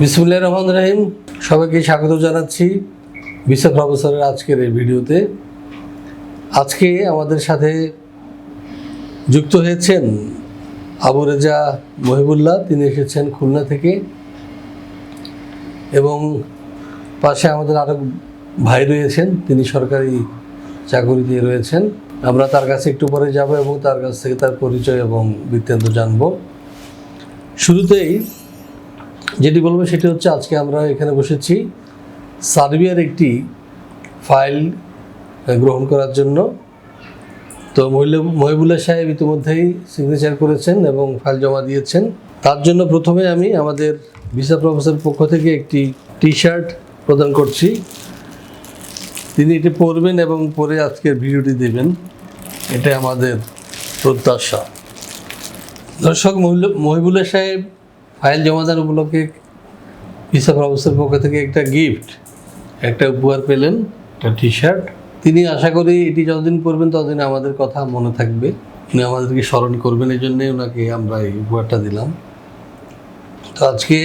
বিসমুল্লাহ রহমান রাহিম। সবাইকে স্বাগত জানাচ্ছি বিশ্ব প্রফেসরের আজকের এই ভিডিওতে। আজকে আমাদের সাথে যুক্ত হয়েছেন আবু রেজা মহিবুল্লাহ, তিনি এসেছেন খুলনা থেকে। এবং পাশে আমাদের আরও ভাই রয়েছেন, তিনি সরকারি চাকরিতে রয়েছেন। আমরা তার কাছে একটু পরে যাব এবং তার কাছ থেকে তার পরিচয় এবং বৃত্তান্ত জানব। শুরুতেই যেটি বলব সেটি হচ্ছে আজকে আমরা এখানে বসেছি সার্বিয়ার একটি ফাইল গ্রহণ করার জন্য। তো মহিবুল্লাহ সাহেব ইতিমধ্যেই সিগনেচার করেছেন এবং ফাইল জমা দিয়েছেন। তার জন্য প্রথমে আমি আমাদের ভিসা প্রফেসর পক্ষ থেকে একটি টি শার্ট প্রদান করছি। তিনি এটি পরবেন এবং পরে আজকের ভিডিওটি দেবেন। এটা আমাদের প্রত্যাশা। দর্শক মহিবুল্লাহ সাহেব ফাইল জমাদান উপলক্ষে ভিসা প্রফেসর পক্ষ থেকে একটা গিফট একটা উপহার পেলেন, একটা টি শার্ট তিনি আশা করি এটি যতদিন পরবেন ততদিন আমাদের কথা মনে থাকবে। উনি আমাদেরকে স্মরণ করবেন এই জন্যে ওনাকে আমরা এই উপহারটা দিলাম। তো আজকে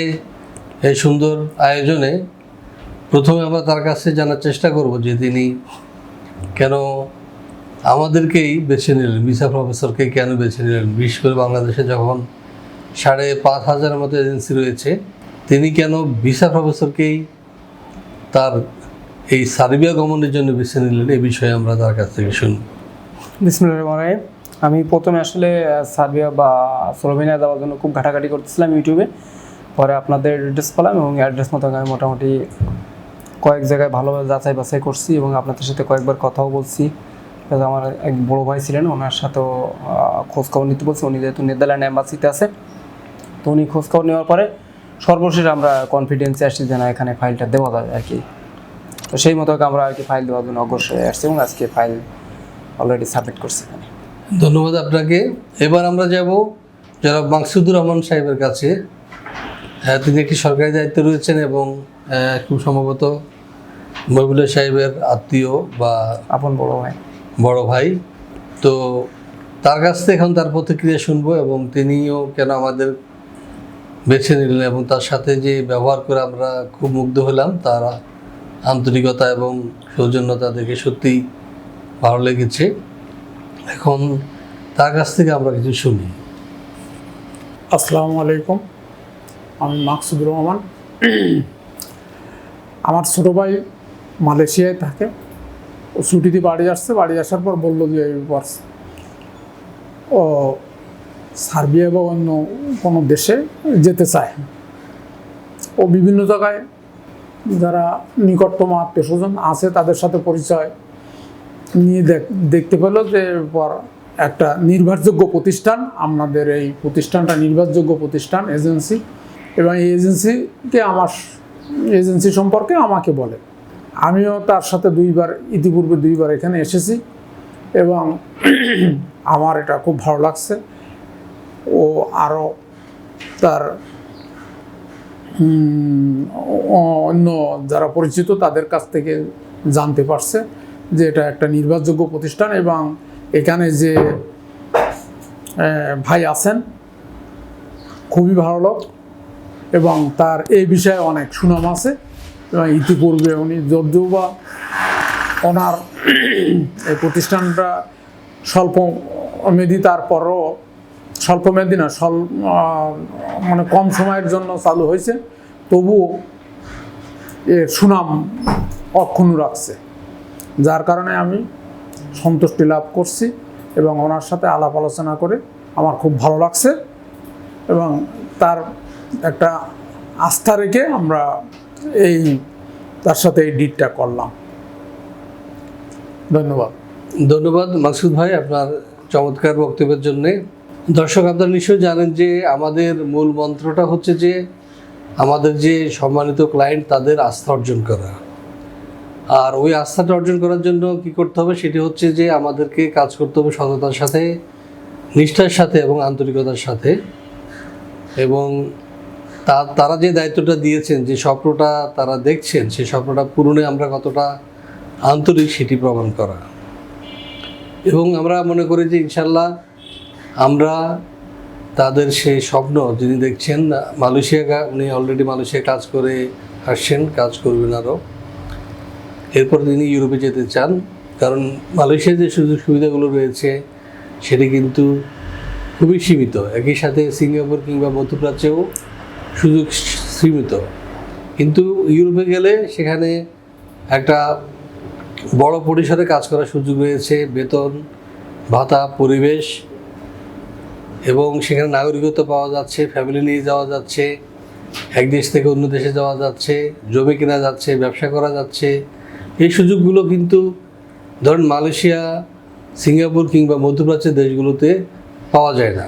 এই সুন্দর আয়োজনে প্রথমে আমরা তার কাছে জানার চেষ্টা করব যে তিনি কেন আমাদেরকেই বেছে নিলেন ভিসা প্রফেসরকে কেন বেছে নিলেন? বিশেষ করে বাংলাদেশে যখন সাড়ে পাঁচ হাজারের মতো এজেন্সি রয়েছে। তিনি কেন ভিসা প্রফেসরকেই তার এই সার্বিয়া গমনের জন্য বেছে নিলেন এই বিষয়ে আমরা তার কাছ থেকে রহমান আমি প্রথমে আসলে সার্বিয়া বা স্লোভেনিয়া যাওয়ার জন্য খুব ঘাটাঘাটি করতেছিলাম ইউটিউবে। পরে আপনাদের অ্যাড্রেস পেলাম এবং অ্যাড্রেস মতো আমি মোটামুটি কয়েক জায়গায় ভালোভাবে যাচাই বাছাই করছি এবং আপনাদের সাথে কয়েকবার কথাও বলছি। আমার এক বড় ভাই ছিলেন, ওনার সাথেও খোঁজখবর নিতে বলছি। উনি যেহেতু নেদারল্যান্ড অ্যাম্বাসিতে আছে তো উনি খোঁজখবর নেওয়ার পরে সর্বশেষ আমরা কনফিডেন্সে আসছি যে না এখানে ফাইলটা দেওয়া যাবে আর কি। তো সেই মতো আমরা আর কি ফাইল দেওয়ার জন্য অগ্রসর হয়ে আসছি এবং আজকে ফাইল অলরেডি সাবমিট করছি এখানে। ধন্যবাদ আপনাকে। এবার আমরা যাব যারা মাকসুদুর রহমান সাহেবের কাছে। হ্যাঁ তিনি একটি সরকারি দায়িত্বে রয়েছেন এবং খুব সম্ভবত মহিবুল্লাহ সাহেবের আত্মীয় বা আপন বড় ভাই। বড় ভাই। তো তার কাছ থেকে এখন তার প্রতিক্রিয়া শুনব এবং তিনিও কেন আমাদের বেছে নিলেন এবং তার সাথে যে ব্যবহার করে আমরা খুব মুগ্ধ হলাম, তার আন্তরিকতা এবং সৌজন্যতা দেখে সত্যিই ভালো লেগেছে। এখন তার কাছ থেকে আমরা কিছু শুনি। আসসালামু আলাইকুম, আমি মাকসুদুর রহমান। আমার ছোটো ভাই মালয়েশিয়ায় থাকে। ও ছুটিতে বাড়ি আসছে, বাড়ি আসার পর বলল যে ও সার্বিয়া বা অন্য কোনো দেশে যেতে চায়। ও বিভিন্ন জায়গায় যারা নিকটতম আত্মীয় স্বজন আছে, তাদের সাথে পরিচয় নিয়ে দেখ- দেখতে পেল যে এরপর একটা নির্ভরযোগ্য প্রতিষ্ঠান আপনাদের এই প্রতিষ্ঠানটা নির্ভরযোগ্য প্রতিষ্ঠান, এজেন্সি এবং এই এজেন্সিকে আমার, এজেন্সি সম্পর্কে আমাকে বলে। আমিও তার সাথে দুইবার, ইতিপূর্বে দুইবার এখানে এসেছি এবং আমার এটা খুব ভালো লাগছে। ও আরও তার অন্য যারা পরিচিত তাদের কাছ থেকে জানতে পারছে যে এটা একটা নির্ভরযোগ্য প্রতিষ্ঠান এবং এখানে যে ভাই আছেন, খুবই ভালো লোক এবং তার এই বিষয়ে অনেক সুনাম আছে। এবং ইতিপূর্বে উনি যদিও বা ওনার এই প্রতিষ্ঠানটা স্বল্প মেয়াদি তারপরও স্বল্প মেয়াদি না মানে কম সময়ের জন্য চালু হয়েছে। তবুও এর সুনাম অক্ষুণ্ণ রাখছে, যার কারণে আমি সন্তুষ্টি লাভ করছি এবং ওনার সাথে আলাপ আলোচনা করে আমার খুব ভালো লাগছে এবং তার একটা আস্থা রেখে আমরা এই, তার সাথে এই ডিটটা করলাম। ধন্যবাদ। ধন্যবাদ মাকসুদ ভাই আপনার চমৎকার বক্তব্যের জন্যে। দর্শক আপনারা নিশ্চয়ই জানেন যে আমাদের মূল মন্ত্রটা হচ্ছে যে আমাদের যে সম্মানিত ক্লায়েন্ট তাদের আস্থা অর্জন করা। আর ওই আস্থাটা অর্জন করার জন্য কি করতে হবে সেটি হচ্ছে যে আমাদেরকে কাজ করতে হবে সততার সাথে, নিষ্ঠার সাথে এবং আন্তরিকতার সাথে। এবং তা, তারা যে দায়িত্বটা দিয়েছেন, যে স্বপ্নটা তারা দেখছেন সেই স্বপ্নটা পূরণে আমরা কতটা আন্তরিক সেটি প্রমাণ করা। এবং আমরা মনে করি যে ইনশাল্লাহ আমরা তাদের সেই স্বপ্ন, যিনি দেখছেন, মালয়েশিয়া উনি অলরেডি মালয়েশিয়া কাজ করে আসছেন, কাজ করবেন আরও এরপর তিনি ইউরোপে যেতে চান, কারণ মালয়েশিয়ার যে সুযোগ সুবিধাগুলো রয়েছে, সেটি কিন্তু খুবই সীমিত। একই সাথে সিঙ্গাপুর কিংবা মধ্যপ্রাচ্যেও সুযোগ সীমিত। কিন্তু ইউরোপে গেলে সেখানে একটা বড় পরিসরে কাজ করার সুযোগ রয়েছে, বেতন, ভাতা, পরিবেশ। এবং সেখানে নাগরিকত্ব পাওয়া যাচ্ছে ফ্যামিলি নিয়ে যাওয়া যাচ্ছে, এক দেশ থেকে অন্য দেশে যাওয়া যাচ্ছে, জমি কেনা যাচ্ছে, ব্যবসা করা যাচ্ছে। এই সুযোগগুলো কিন্তু ধরেন মালয়েশিয়া, সিঙ্গাপুর কিংবা মধ্যপ্রাচ্যের দেশগুলোতে পাওয়া যায় না।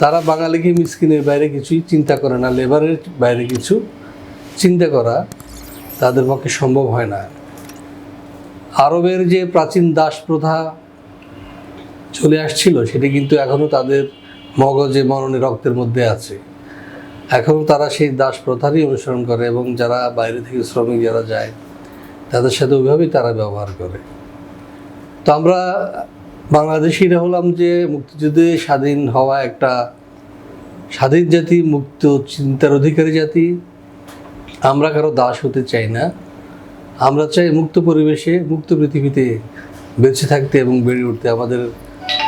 তারা বাঙালিকে মিসকিনের বাইরে কিছুই চিন্তা করে না, লেবারের বাইরে কিছু চিন্তা করা তাদের পক্ষে সম্ভব হয় না। আরবের যে প্রাচীন দাস প্রথা চলে আসছিল, সেটি কিন্তু এখনও তাদের মগজে মরণে রক্তের মধ্যে আছে। এখন তারা সেই দাস প্রথারই অনুসরণ করে এবং যারা বাইরে থেকে শ্রমিক যারা যায়, তাদের সাথে ওইভাবেই তারা ব্যবহার করে। তো আমরা বাংলাদেশিরা হলাম যে মুক্তিযুদ্ধে স্বাধীন হওয়া একটা স্বাধীন জাতি, মুক্ত চিন্তার অধিকারী জাতি। আমরা কারও দাস হতে চাই না। আমরা চাই মুক্ত পরিবেশে, মুক্ত পৃথিবীতে বেঁচে থাকতে এবং বেড়ে উঠতে, আমাদের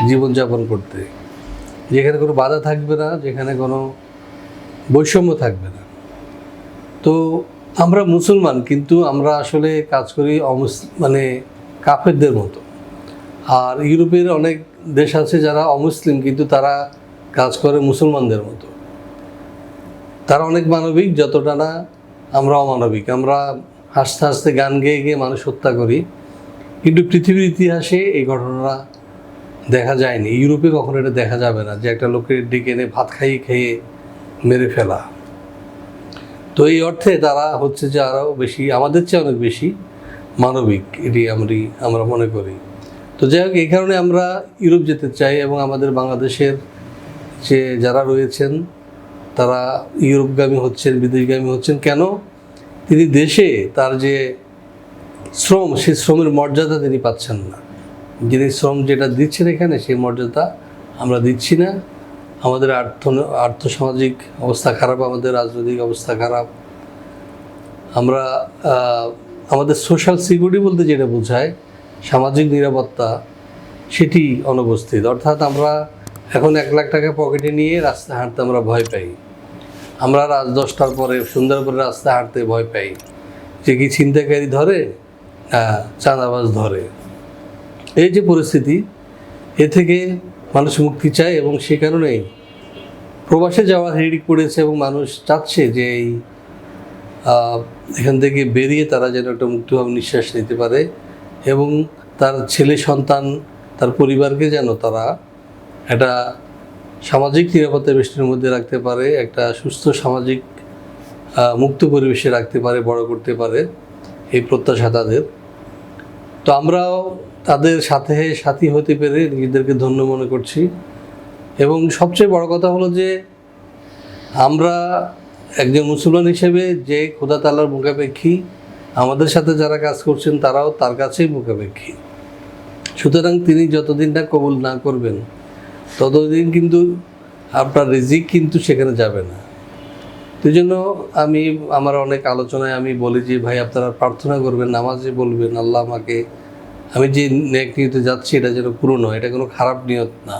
জীবনযাপন করতে। যেখানে কোনো বাধা থাকবে না, যেখানে কোনো বৈষম্য থাকবে না। তো আমরা মুসলমান, কিন্তু আমরা আসলে কাজ করি অমুস মানে কাফেরদের মতো। আর ইউরোপের অনেক দেশ আছে যারা অমুসলিম, কিন্তু তারা কাজ করে মুসলমানদের মতো। তারা অনেক মানবিক, যতটা না আমরা অমানবিক। আমরা হাসতে হাসতে গান গেয়ে গিয়ে মানুষ হত্যা করি। কিন্তু পৃথিবীর ইতিহাসে এই ঘটনা দেখা যায়নি। ইউরোপে কখনো এটা দেখা যাবে না যে একটা লোকের ডেকে এনে ভাত খাইয়ে খেয়ে মেরে ফেলা। তো এই অর্থে তারা হচ্ছে যে আরও বেশি, আমাদের চেয়ে অনেক বেশি মানবিক এটি আমি আমরা মনে করি। তো যাই হোক, এই কারণে আমরা ইউরোপ যেতে চাই এবং আমাদের বাংলাদেশের যে যারা রয়েছেন, তারা ইউরোপগামী হচ্ছেন, বিদেশগামী হচ্ছেন, কেন? তিনি দেশে তার যে শ্রম সেই শ্রমের মর্যাদা তিনি পাচ্ছেন না। যিনি শ্রম যেটা দিচ্ছেন এখানে, সেই মর্যাদা আমরা দিচ্ছি না। আমাদের আর্থ, আর্থসামাজিক অবস্থা খারাপ, আমাদের রাজনৈতিক অবস্থা খারাপ। আমরা আমাদের সোশ্যাল সিকিউরিটি বলতে যেটা বোঝায়, সামাজিক নিরাপত্তা, সেটি অনুপস্থিত। অর্থাৎ আমরা এখন এক লাখ টাকা পকেটে নিয়ে রাস্তায় হাঁটতে আমরা ভয় পাই। আমরা রাত দশটার পরে, সন্ধ্যার পরে রাস্তায় হাঁটতে ভয় পাই। যে কি ছিনতাইকারী ধরে না চাঁদাবাজ ধরে? এই যে পরিস্থিতি, এ থেকে মানুষ মুক্তি চায় এবং সে কারণেই প্রবাসে যাওয়ার হিড়িক পড়েছে এবং মানুষ চাচ্ছে যে এই এখান থেকে বেরিয়ে তারা যেন একটা মুক্তভাবে নিঃশ্বাস নিতে পারে এবং তার ছেলে সন্তান, তার পরিবারকে যেন তারা একটা সামাজিক নিরাপত্তা বেষ্টনের মধ্যে রাখতে পারে, একটা সুস্থ সামাজিক মুক্ত পরিবেশে রাখতে পারে, বড় করতে পারে, এই প্রত্যাশা তাদের। তো আমরাও তাদের সাথে সাথী হতে পেরে নিজেদেরকে ধন্য মনে করছি। এবং সবচেয়ে বড় কথা হলো যে, আমরা একজন মুসলমান হিসেবে যে খোদা তাল্লার মুখাপেক্ষী, আমাদের সাথে যারা কাজ করছেন তারাও তার কাছেই মুখাপেক্ষী। সুতরাং তিনি যতদিন না কবুল না করবেন, ততদিন কিন্তু আপনার রিজিক কিন্তু সেখানে যাবে না। সেই জন্য আমি, আমার অনেক আলোচনায় আমি বলি যে, ভাই, আপনারা প্রার্থনা করবেন, নামাজে বলবেন, আল্লাহ আমাকে, আমি যে নেক নিয়তে যাচ্ছি, এটা যেন পূরণ এটা কোনো খারাপ নিয়ত না।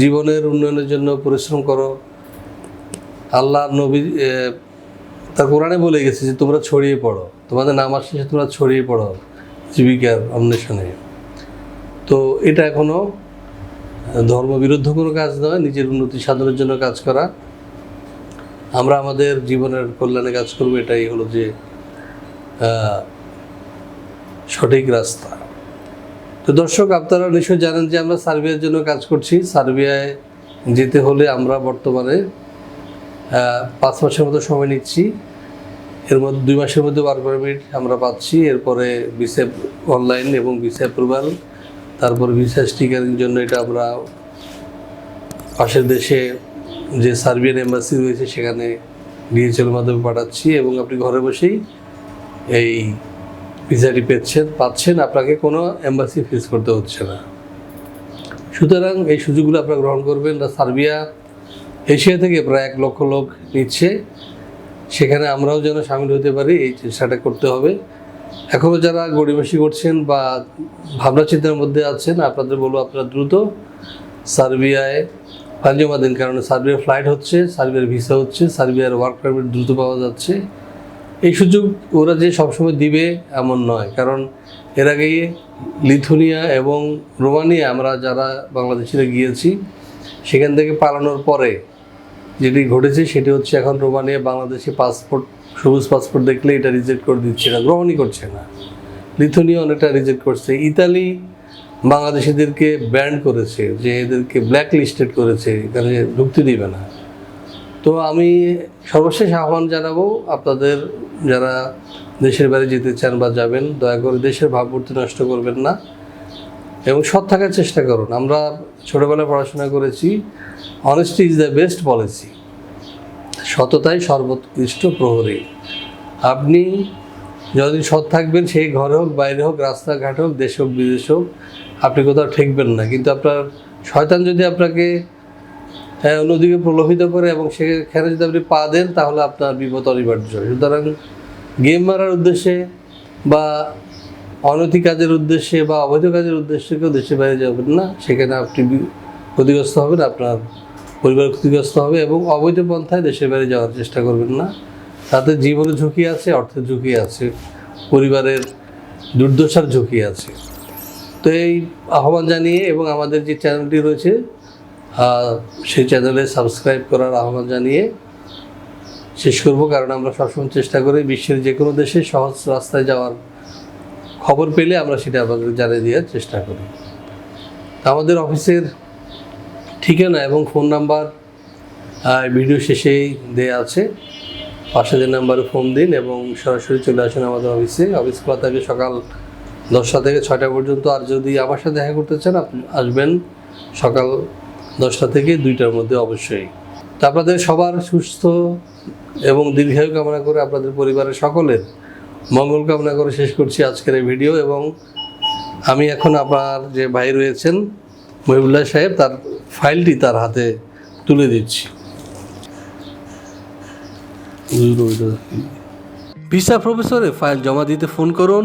জীবনের উন্নয়নের জন্য পরিশ্রম করো। আল্লাহ নবী তার কোরআনে বলে গেছে যে, তোমরা ছড়িয়ে পড়ো। তোমাদের নামাজ শেষে তোমরা ছড়িয়ে পড়ো জীবিকার অন্বেষণে। তো এটা এখনও ধর্মবিরুদ্ধ কোনো কাজ নয়, নিজের উন্নতি সাধনের জন্য কাজ করা। আমরা আমাদের জীবনের কল্যাণে কাজ করব, এটাই হলো যে সঠিক রাস্তা। তো দর্শক, আপনারা নিশ্চয়ই জানেন যে আমরা সার্বিয়ার জন্য কাজ করছি। সার্বিয়ায় যেতে হলে আমরা বর্তমানে পাঁচ মাসের মতো সময় নিচ্ছি। এর মধ্যে, দুই মাসের মধ্যে ওয়ার্ক পারমিট আমরা পাচ্ছি। এরপরে ভিসা অনলাইন এবং ভিসা অ্যাপ্রুভাল তারপর ভিসা স্টিকারের জন্য এটা আমরা পাশের দেশে যে সার্বিয়ান এম্বাসি রয়েছে, সেখানে ডিএচএল মাধ্যমে পাঠাচ্ছি এবং আপনি ঘরে বসেই এই ভিসাটি পেচ্ছেন, পাচ্ছেন, আপনাকে কোনো এম্বাসি ফেস করতে হচ্ছে না। সুতরাং এই সুযোগগুলো আপনারা গ্রহণ করবেন। আর সার্বিয়া, এশিয়া থেকে প্রায় এক লক্ষ লোক নিচ্ছে। সেখানে আমরাও যেন সামিল হতে পারি, এই চেষ্টাটা করতে হবে। এখনও যারা গড়িমসি করছেন বা ভাবনা চিন্তার মধ্যে আছেন, আপনাদের বলব আপনারা দ্রুত সার্বিয়ায় ফাইল জমা দিন কারণ সার্বিয়ার ফ্লাইট হচ্ছে, সার্বিয়ার ভিসা হচ্ছে, সার্বিয়ার ওয়ার্ক পারমিট দ্রুত পাওয়া যাচ্ছে। এই সুযোগ ওরা যে সবসময় দিবে এমন নয়, কারণ এর আগে লিথুনিয়া এবং রোমানিয়া, আমরা যারা বাংলাদেশিরা গিয়েছি, সেখান থেকে পালানোর পরে যেটি ঘটেছে সেটি হচ্ছে এখন রোমানিয়া বাংলাদেশি পাসপোর্ট সবুজ পাসপোর্ট দেখলে এটা রিজেক্ট করে দিচ্ছে না, গ্রহণই করছে না। লিথুনিয়া অনেকটা রিজেক্ট করছে। ইতালি বাংলাদেশিদেরকে ব্যান্ড করেছে, যে এদেরকে ব্ল্যাক লিস্টেড করেছে, এখানে ঢুকতে দিবে না। তো আমি সর্বশেষ আহ্বান জানাব, আপনাদের যারা দেশের বাইরে যেতে চান বা যাবেন, দয়া করে দেশের ভাবমূর্তি নষ্ট করবেন না এবং সৎ থাকার চেষ্টা করুন। আমরা ছোটোবেলায় পড়াশোনা করেছি honesty is the best policy সততাই সর্বোৎকৃষ্ট প্রহরী। আপনি যতদিন সৎ থাকবেন, সেই ঘরে হোক, বাইরে হোক, রাস্তাঘাট হোক, দেশ হোক, বিদেশ হোক আপনি কোথাও ঠেকবেন না। কিন্তু আপনার শয়তান যদি আপনাকে হ্যাঁ অন্যদিকে প্রলোভিত করে এবং সেখানে যদি আপনি পা দেন, তাহলে আপনার বিপদ অনিবার্য। সুতরাং গেম মারার উদ্দেশ্যে বা অনৈতিক কাজের উদ্দেশ্যে বা অবৈধ কাজের উদ্দেশ্যে কেউ দেশের বাইরে যাবেন না। সেখানে আপনি ক্ষতিগ্রস্ত হবেন, আপনার পরিবার ক্ষতিগ্রস্ত হবে এবং অবৈধ পন্থায় দেশের বাইরে যাওয়ার চেষ্টা করবেন না। তাতে জীবনের ঝুঁকি আছে, অর্থের ঝুঁকি আছে, পরিবারের দুর্দশার ঝুঁকি আছে। তো এই আহ্বান জানিয়ে এবং আমাদের যে চ্যানেলটি রয়েছে সেই চ্যানেলে সাবস্ক্রাইব করার আহ্বান জানিয়ে শেষ করব। কারণ আমরা সবসময় চেষ্টা করি বিশ্বের যে কোনো দেশে সহজ রাস্তায় যাওয়ার খবর পেলে আমরা সেটা আপনাদের জানিয়ে দেওয়ার চেষ্টা করি। আমাদের অফিসের ঠিকানা এবং ফোন নাম্বার ভিডিও শেষেই দেয়া আছে। পাশে যে নাম্বারে ফোন দিন এবং সরাসরি চলে আসুন আমাদের অফিসে। অফিস খোলা থাকে সকাল দশটা থেকে ছয়টা পর্যন্ত, আর যদি আমার সাথে দেখা করতে চান আপনি আসবেন সকাল দশটা থেকে দুইটার মধ্যে অবশ্যই। তা আপনাদের সবার সুস্থ এবং দীর্ঘায়ু কামনা করে আপনাদের পরিবারের সকলের মঙ্গল কামনা করে শেষ করছি আজকের এই ভিডিও এবং আমি এখন আপনার যে ভাই রয়েছেন, মহিবুল্লাহ সাহেব, তার ফাইলটি তার হাতে তুলে দিচ্ছি। ভিসা প্রফেসরে ফাইল জমা দিতে ফোন করুন।